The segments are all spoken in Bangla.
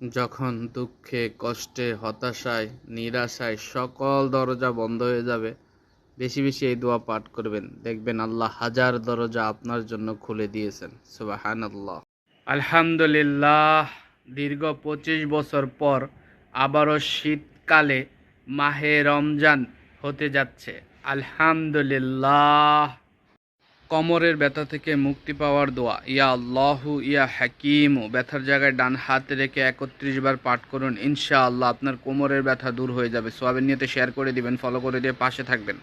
যখন দুঃখে, কষ্টে, হতাশায়, নিরাশায় সকল দরজা বন্ধ হয়ে যাবে, বেশি বেশি এই দোয়া পাঠ করবেন। দেখবেন আল্লাহ হাজার দরজা আপনার জন্য খুলে দিয়েছেন। সুবাহান আল্লাহ আলহামদুলিল্লাহ, দীর্ঘ পঁচিশ বছর পর আবারও শীতকালে মাহে রমজান হতে যাচ্ছে। আলহামদুলিল্লাহ। কমরের ব্যথা থেকে মুক্তি পাওয়ার দোয়া। ইয়া আল্লাহু, ইয়া হাকিমু, ব্যথার জায়গায় ডান হাত রেখে একত্রিশ বার পাঠ করুন। ইনশাআল্লাহ আপনার কোমরের ব্যথা দূর হয়ে যাবে। সোয়াবের নিয়তে শেয়ার করে দিবেন, ফলো করে দিয়ে পাশে থাকবেন।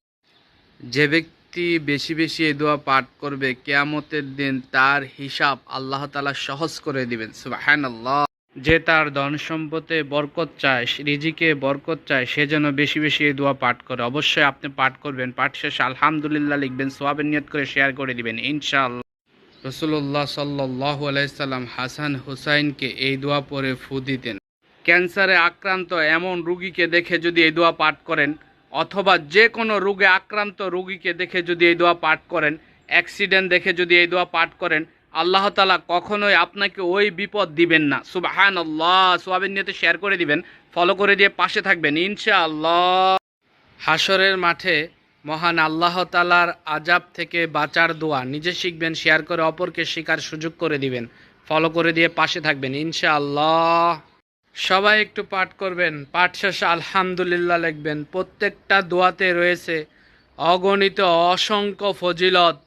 যে ব্যক্তি বেশি বেশি এই দোয়া পাঠ করবে, কেয়ামতের দিন তার হিসাব আল্লাহ তালা সহজ করে দিবেন। সুবাহান আল্লাহ যে তার ধন সম্পদে বরকত চায় রিজিকে বরকত চায়, সে যেন বেশি বেশি এই দোয়া পাঠ করে। অবশ্যই আপনি পাঠ করবেন, পাঠ শেষে আলহামদুলিল্লাহ লিখবেন, সোয়াবের নিয়ত করে শেয়ার করে দিবেন, ইনশাআল্লাহ। রসুল্লাহ সাল্লাহ আলাইসাল্লাম হাসান হুসাইনকে এই দোয়া পরে ফু দিতেন। ক্যান্সারে আক্রান্ত এমন রুগীকে দেখে যদি এই দোয়া পাঠ করেন, অথবা যে কোনো রোগে আক্রান্ত রুগীকে দেখে যদি এই দোয়া পাঠ করেন, অ্যাক্সিডেন্ট দেখে যদি এই দোয়া পাঠ করেন আল্লাহ তালা কখনোই আপনাকে ওই বিপদ দিবেন না। সুবাহান আল্লাহ সোয়াবিন নিয়ে শেয়ার করে দিবেন ফলো করে দিয়ে পাশে থাকবেন ইনশা আল্লাহ হাসরের মাঠে মহান আল্লাহ তালার আজাব থেকে বাঁচার দোয়া। নিজে শিখবেন শেয়ার করে অপরকে শেখার সুযোগ করে দিবেন ফলো করে দিয়ে পাশে থাকবেন ইনশা আল্লাহ সবাই একটু পাঠ করবেন, পাঠ শেষে আলহামদুলিল্লাহ লিখবেন। প্রত্যেকটা দোয়াতে রয়েছে অগণিত অসংখ্য ফজিলত।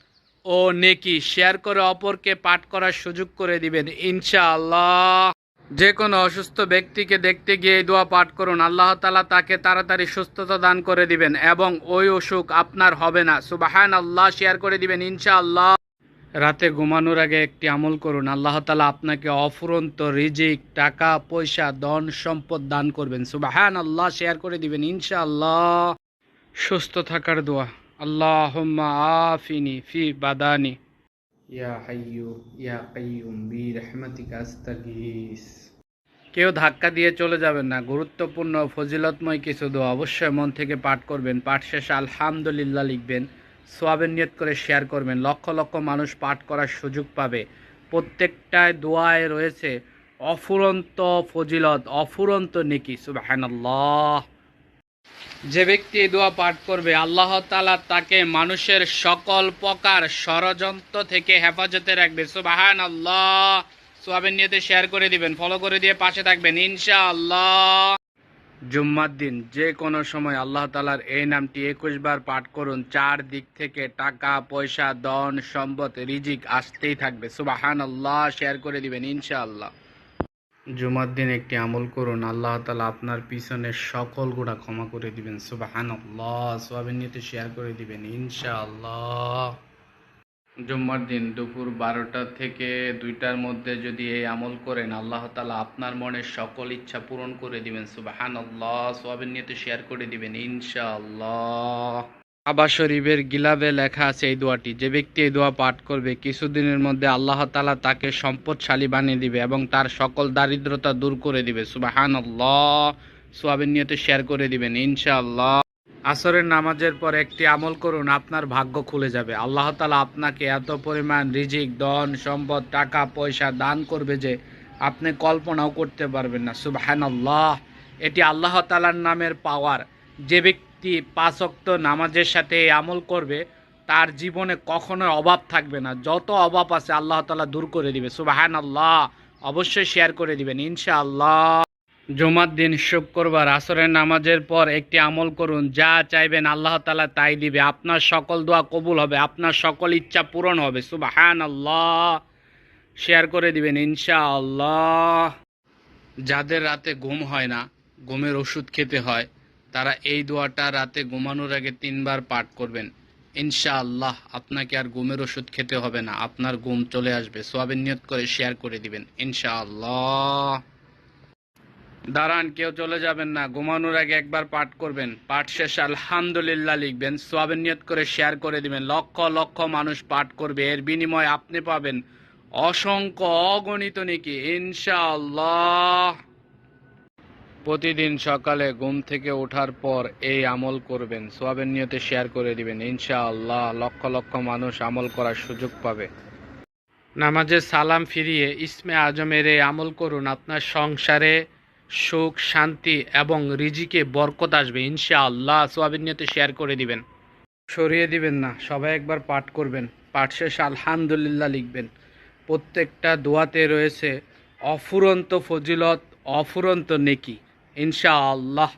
ও নেকি, শেয়ার করে অপরকে পাঠ করার সুযোগ করে দিবেন, ইনশাআল্লাহ। যে কোনো অসুস্থ ব্যক্তিকে দেখতে গিয়ে এই দোয়া পাঠ করুন, আল্লাহ তালা তাকে তাড়াতাড়ি সুস্থতা দান করে দিবেন এবং ওই অসুখ আপনার হবে না। সুবাহান আল্লাহ শেয়ার করে দিবেন, ইনশাআল্লাহ। রাতে ঘুমানোর আগে একটি আমল করুন, আল্লাহ তালা আপনাকে অফুরন্ত রিজিক, টাকা, পয়সা, ধন, সম্পদ দান করবেন। সুবাহান আল্লাহ শেয়ার করে দিবেন, ইনশাআল্লাহ। সুস্থ থাকার দোয়া। আল্লাহ আফিনি ফি বাদানি। ইয়া হাইয়ু ইয়া কাইয়ুম বি রহমাতিকা আস্তাগীস। কেউ ধাক্কা দিয়ে চলে যাবেন না গুরুত্বপূর্ণ ফজিলতময় কিছু দোয়া অবশ্যই মন থেকে পাঠ করবেন পাঠ শেষে আলহামদুলিল্লাহ লিখবেন সোয়াবের নিয়ত করে শেয়ার করবেন লক্ষ লক্ষ মানুষ পাঠ করার সুযোগ পাবে। প্রত্যেকটায় দোয়ায় রয়েছে অফুরন্ত ফজিলত অফুরন্ত নেকি সুবাহানাল্লাহ। যে ব্যক্তি এই দোয়া পাঠ করবে, আল্লাহ তালা তাকে মানুষের সকল প্রকার ষড়যন্ত্র থেকে হেফাজতে রাখবে। সুবাহান আল্লাহ সোয়াবের নিয়তে শেয়ার করে দিবেন, ফলো করে দিয়ে পাশে থাকবেন ইনশা আল্লাহ জুম্মার দিন, যে কোনো সময় আল্লাহ তালার এই নামটি একুশ বার পাঠ করুন, চার দিক থেকে টাকা, পয়সা দন সম্পদ, রিজিক আসতেই থাকবে। সুবাহান আল্লাহ শেয়ার করে দিবেন ইনশা আল্লাহ জুমার দিন একটি আমল করুন, আল্লাহ তালা আপনার পিছনের সকল গুণা ক্ষমা করে দিবেন। সুবাহান আল্লাহ সোয়াবিন নিতে শেয়ার করে দিবেন ইনশা আল্লাহ জুম্মার দিন দুপুর বারোটা থেকে দুইটার মধ্যে যদি এই আমল করেন, আল্লাহ তালা আপনার মনের সকল ইচ্ছা পূরণ করে দিবেন। সুবাহান আল্লাহ সোয়াবিন নিতে শেয়ার করে দিবেন ইনশা আল্লাহ কাবা শরীফের গিলাবে লেখা আছে এই দোয়াটি, যে ব্যক্তি এই দোয়া পাঠ করবে, কিছুদিনের মধ্যে আল্লাহ তালা তাকে সম্পদশালী বানিয়ে দিবে এবং তার সকল দারিদ্রতা দূর করে দিবে। সুবাহান সোয়াবিন নিয়তে শেয়ার করে দিবেন, ইনশাআল্লাহ। আসরের নামাজের পর একটি আমল করুন, আপনার ভাগ্য খুলে যাবে। আল্লাহ তালা আপনাকে এত পরিমাণ রিজিক, ধন, সম্পদ, টাকা, পয়সা দান করবে যে আপনি কল্পনাও করতে পারবেন না। সুবাহান এটি আল্লাহ তালার নামের পাওয়ার। যে ব্যক্তি পাঁচক্ত নামাজের সাথে আমল করবে, তার জীবনে কখনো অভাব থাকবে না। যত অভাব আছে আল্লাহ তালা দূর করে দিবে। সুবাহান আল্লাহ অবশ্যই শেয়ার করে দিবেন, ইনশাআল্লাহ। জুমার দিন, শুক্রবার, আসরের নামাজের পর একটি আমল করুন। যা চাইবেন আল্লাহ তালা তাই দিবে। আপনার সকল দোয়া কবুল হবে, আপনার সকল ইচ্ছা পূরণ হবে। সুবাহান আল্লাহ শেয়ার করে দিবেন, ইনশাআল্লাহ। যাদের রাতে ঘুম হয় না, ঘুমের ওষুধ খেতে হয় তারা এই দোয়াটা রাতে ঘুমানোর আগে তিনবার পাঠ করবেন। ইনশাআল্লাহ আপনাকে আর ঘুমের ওষুধ খেতে হবে না। আপনার ঘুম চলে আসবে। সোয়াবিন নিয়ত করে শেয়ার করে দিবেন। ইনশাআল্লাহ। দাঁড়ান, কেউ চলে যাবেন না। ঘুমানোর আগে একবার পাঠ করবেন। পাঠ শেষে, আলহামদুলিল্লাহ লিখবেন। সোয়াবিন নিয়ত করে শেয়ার করে দিবেন। লক্ষ লক্ষ মানুষ পাঠ করবে। এর বিনিময়ে আপনি পাবেন অসংখ্য অগণিত নাকি। ইনশাআল্লাহ। প্রতিদিন সকালে ঘুম থেকে ওঠার পর এই আমল করবেন, সোয়াবের নিয়তে শেয়ার করে দিবেন। ইনশাআল্লাহ লক্ষ লক্ষ মানুষ আমল করার সুযোগ পাবে। নামাজে সালাম ফিরিয়ে ইসমে আজমের এই আমল করুন, আপনার সংসারে সুখ, শান্তি এবং রিজিকে বরকত আসবে। ইনশাআল্লাহ সোয়াবিন নিয়তে শেয়ার করে দিবেন। সরিয়ে দিবেন না, সবাই একবার পাঠ করবেন। পাঠ শেষে, আলহামদুলিল্লাহ লিখবেন। প্রত্যেকটা দোয়াতে রয়েছে, অফুরন্ত ফজিলত, অফুরন্ত নেকি। ইনশাআল্লাহ।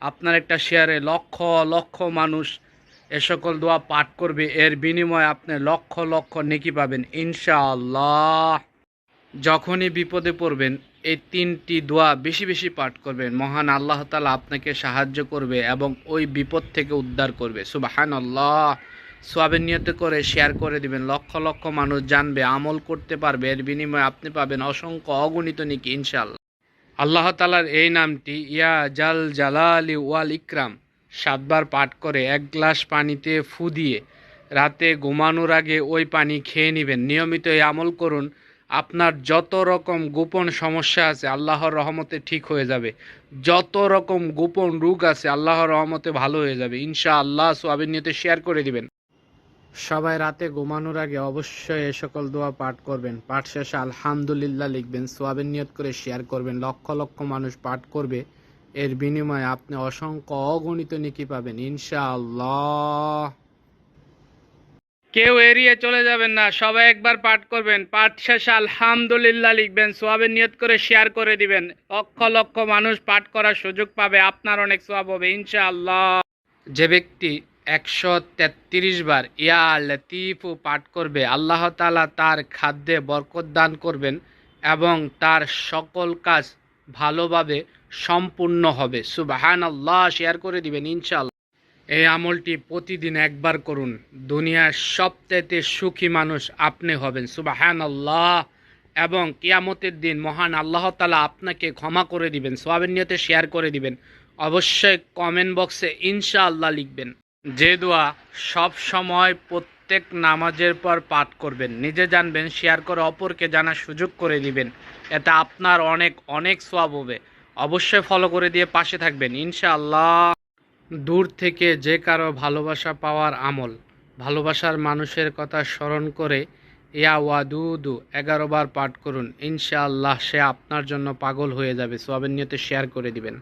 আপনার একটা শেয়ারে লক্ষ লক্ষ মানুষ এ সকল দোয়া পাঠ করবে, এর বিনিময়ে আপনি লক্ষ লক্ষ নেকি পাবেন, ইনশাআল্লাহ। যখনই বিপদে পড়বেন, এই তিনটি দোয়া বেশি বেশি পাঠ করবেন। মহান আল্লাহ তালা আপনাকে সাহায্য করবে এবং ওই বিপদ থেকে উদ্ধার করবে। সুবাহান আল্লাহ সোয়াবের করে শেয়ার করে দিবেন। লক্ষ লক্ষ মানুষ জানবে, আমল করতে পারবে, এর বিনিময়ে আপনি পাবেন অসংখ্য অগণিত নিকি, ইনশাআল্লাহ। আল্লাহ তালার এই নামটি, ইয়া জাল জালালি ওয়াল ইকরাম, সাতবার পাঠ করে এক গ্লাস পানিতে ফু দিয়ে রাতে ঘুমানোর আগে ওই পানি খেয়ে নেবেন। নিয়মিত এই আমল করুন। আপনার যত রকম গোপন সমস্যা আছে, আল্লাহর রহমতে ঠিক হয়ে যাবে। যত রকম গোপন রোগ আছে, আল্লাহর রহমতে ভালো হয়ে যাবে। ইনশা আল্লাহ সোয়াবিন নিয়তে শেয়ার করে দিবেন। সবাই রাতে ঘুমানোর আগে অবশ্যই এ সকল দোয়া পাঠ করবেন। পাঠ শেষে আলহামদুলিল্লাহ লিখবেন সোয়াবিন নিয়ত করে শেয়ার করবেন। লক্ষ লক্ষ মানুষ পাঠ করবে এর বিনিময়ে আপনি অসংখ্য অগণিত নিকি পাবেন ইনশাআল্লাহ। কেউ এড়িয়ে চলে যাবেন না সবাই একবার পাঠ করবেন। পাঠ শেষে আলহামদুলিল্লাহ লিখবেন সোয়াবের নিয়ত করে শেয়ার করে দিবেন। লক্ষ লক্ষ মানুষ পাঠ করার সুযোগ পাবে আপনার অনেক সোয়াব হবে ইনশাআল্লাহ। যে ব্যক্তি একশো তেত্রিশ বার ইয়া লতিফু পাঠ করবে। আল্লাহ তালা তার খাদ্যে বরকত দান করবেন এবং তার সকল কাজ ভালোভাবে সম্পূর্ণ হবে। সুবাহান আল্লাহ শেয়ার করে দিবেন ইনশাআল্লাহ। এই আমলটি প্রতিদিন একবার করুন। দুনিয়ার সবচেয়ে সুখী মানুষ আপনি হবেন। সুবাহান আল্লাহ এবং কিয়ামতের দিন মহান আল্লাহ তালা আপনাকে ক্ষমা করে দিবেন, সোয়াবের নিয়তে শেয়ার করে দিবেন। অবশ্যই কমেন্ট বক্সে ইনশাআল্লাহ লিখবেন। যে দোয়া সব সময় প্রত্যেক নামাজের পর পাঠ করবেন। নিজে জানবেন, শেয়ার করে অপরকে জানার সুযোগ করে দিবেন। এতে আপনার অনেক অনেক সোয়াব হবে। অবশ্যই ফলো করে দিয়ে পাশে থাকবেন। ইনশাআল্লাহ দূর থেকে যে কারও ভালোবাসা পাওয়ার আমল, ভালোবাসার মানুষের কথা স্মরণ করে ইয়া ওয়াদুদু, এগারো বার পাঠ করুন। ইনশাআল্লাহ সে আপনার জন্য পাগল হয়ে যাবে। সোয়াবের নিয়তে শেয়ার করে দিবেন।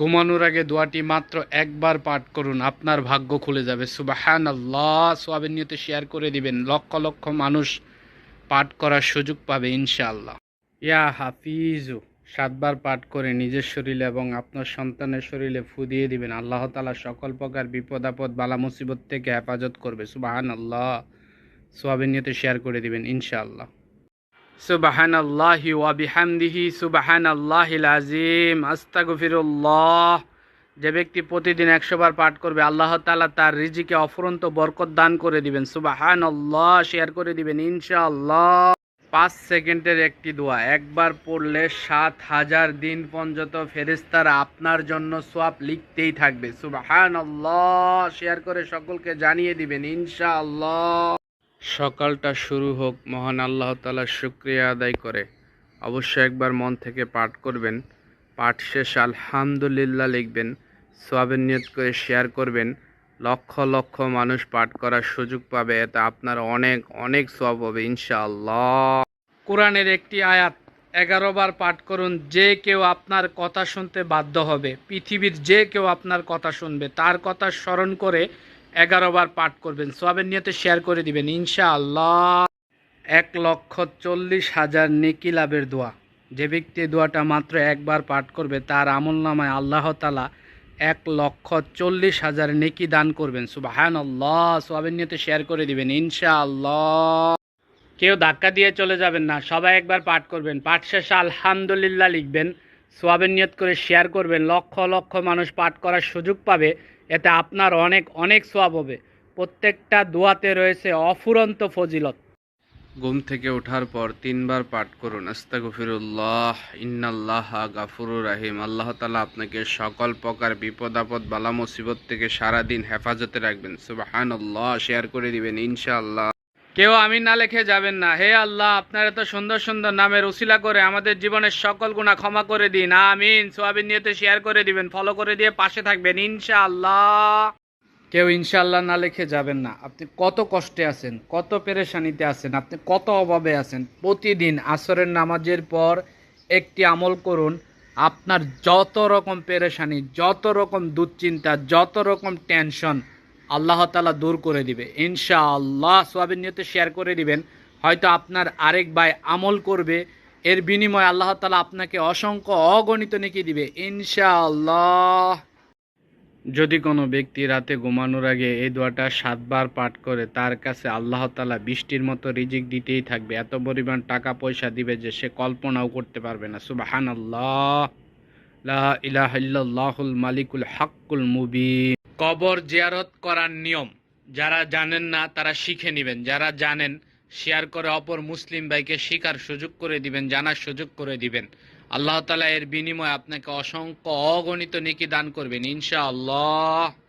ঘুমানোর আগে দোয়াটি মাত্র একবার পাঠ করুন, আপনার ভাগ্য খুলে যাবে। সুবাহান আল্লাহ সোয়াবের নিয়তে শেয়ার করে দিবেন। লক্ষ লক্ষ মানুষ পাঠ করার সুযোগ পাবে, ইনশাআল্লাহ। ইয়া হাফিজু, সাতবার পাঠ করে নিজের শরীরে এবং আপনার সন্তানের শরীরে ফু দিয়ে দিবেন। আল্লাহ তালা সকল প্রকার বিপদ, আপদ, বালা, মুসিবত থেকে হেফাজত করবে। সুবাহান আল্লাহ সোয়াবের নিয়তে শেয়ার করে দিবেন, ইনশাআল্লাহ। সুবাহান আল্লাহি ওয়াবিহামদিহি সুবাহান আল্লাহিল আজিম আস্তাগফিরুল্লাহ। যে ব্যক্তি প্রতিদিন একশো বার পাঠ করবে, আল্লাহ তালা তার রিজিকে অফুরন্ত বরকত দান করে দিবেন। সুবাহান আল্লাহ শেয়ার করে দিবেন, ইনশাআল্লাহ। পাঁচ সেকেন্ডের একটি দোয়া, একবার পড়লে সাত হাজার দিন পর্যন্ত ফেরেস্তারা আপনার জন্য সোয়াব লিখতেই থাকবে। সুবাহান আল্লাহ শেয়ার করে সকলকে জানিয়ে দিবেন, ইনশাআল্লাহ। সকালটা শুরু হোক, মহান আল্লাহ তালার শুক্রিয়া আদায় করে। অবশ্যই একবার মন থেকে পাঠ করবেন। পাঠ শেষ, আলহামদুলিল্লাহ লিখবেন। সোয়াবের নিয়ত করে শেয়ার করবেন। লক্ষ লক্ষ মানুষ পাঠ করার সুযোগ পাবে, এতে আপনার অনেক অনেক সব হবে, ইনশাআল্লাহ। কোরআনের একটি আয়াত, এগারো বার পাঠ করুন, যে কেউ আপনার কথা শুনতে বাধ্য হবে। পৃথিবীর যে কেউ আপনার কথা শুনবে, তার কথা স্মরণ করে এগারো বার পাঠ করবেন সোয়াবের নিয়তে শেয়ার করে দিবেন, ইনশাআল্লাহ। এক লক্ষ চল্লিশ হাজার নেকি লাভের দোয়া। যে ব্যক্তি দোয়াটা মাত্র একবার পাঠ করবে, তার আমল নামায় আল্লাহ তালা এক লক্ষ চল্লিশ হাজার নেকি দান করবেন। সুবাহান আল্লাহ সোয়াবের নিয়তে শেয়ার করে দিবেন, ইনশাআল্লাহ। কেউ ধাক্কা দিয়ে চলে যাবেন না, সবাই একবার পাঠ করবেন। পাঠ শেষে আলহামদুলিল্লাহ লিখবেন সোয়াবের নিয়ত করে শেয়ার করবেন। লক্ষ লক্ষ মানুষ পাঠ করার সুযোগ পাবে এতে আপনার অনেক অনেক সোয়াব হবে। প্রত্যেকটা দোয়াতে রয়েছে অফুরন্ত ফজিলত। ঘুম থেকে ওঠার পর তিনবার পাঠ করুন। আস্তা গফিরুল্লাহ ইন্নাল্লাহ গাফুরুর রাহিম। আল্লাহ তালা আপনাকে সকল প্রকার বিপদ, আপদ, বালা, মুসিবত থেকে সারাদিন হেফাজতে রাখবেন। সুবাহান আল্লাহ শেয়ার করে দিবেন, ইনশাআল্লাহ। কেউ আমিন না লেখে যাবেন না। হে আল্লাহ, আপনার এত সুন্দর সুন্দর নামের উসিলা করে আমাদের জীবনের সকল গুণা ক্ষমা করে দিন। আমিন। সোয়াবিন নিয়তে শেয়ার করে দিবেন ফলো করে দিয়ে পাশে থাকবেন, ইনশাআল্লাহ। কেউ ইনশাল্লাহ না লিখে যাবেন না। আপনি কত কষ্টে আছেন, কত পেরেশানিতে আছেন, আপনি কত অভাবে আছেন। প্রতিদিন আসরের নামাজের পর একটি আমল করুন। আপনার যত রকম পেরেশানি, যত রকম দুশ্চিন্তা, যত রকম টেনশন আল্লাহ তালা দূর করে দিবে। ইনশাআল্লাহ সোয়াবিন নিয়তে শেয়ার করে দিবেন। হয়তো আপনার আরেক ভাই আমল করবে। এর বিনিময়ে আল্লাহ তালা আপনাকে অসংখ্য অগণিত নেকি দিবে। ইনশাআল্লাহ। যদি কোনো ব্যক্তি রাতে ঘুমানোর আগে এই দোয়াটা সাতবার পাঠ করে, তার কাছে আল্লাহ তালা বৃষ্টির মতো রিজিক দিতেই থাকবে। এত পরিমাণ টাকা পয়সা দিবে যে সে কল্পনাও করতে পারবে না। সুবাহান আল্লাহ লা ইলাহা ইল্লাল্লাহুল মালিকুল হাক্কুল মুবিন। কবর জিয়ারত করার নিয়ম। যারা জানেন না, তারা শিখে নেবেন। যারা জানেন, শেয়ার করে অপর মুসলিম ভাইকে শিকার সুযোগ করে দিবেন, জানার সুযোগ করে দিবেন। আল্লাহ তালা এর বিনিময়ে আপনাকে অসংখ্য অগণিত নেকি দান করবেন, ইনশাআল্লাহ।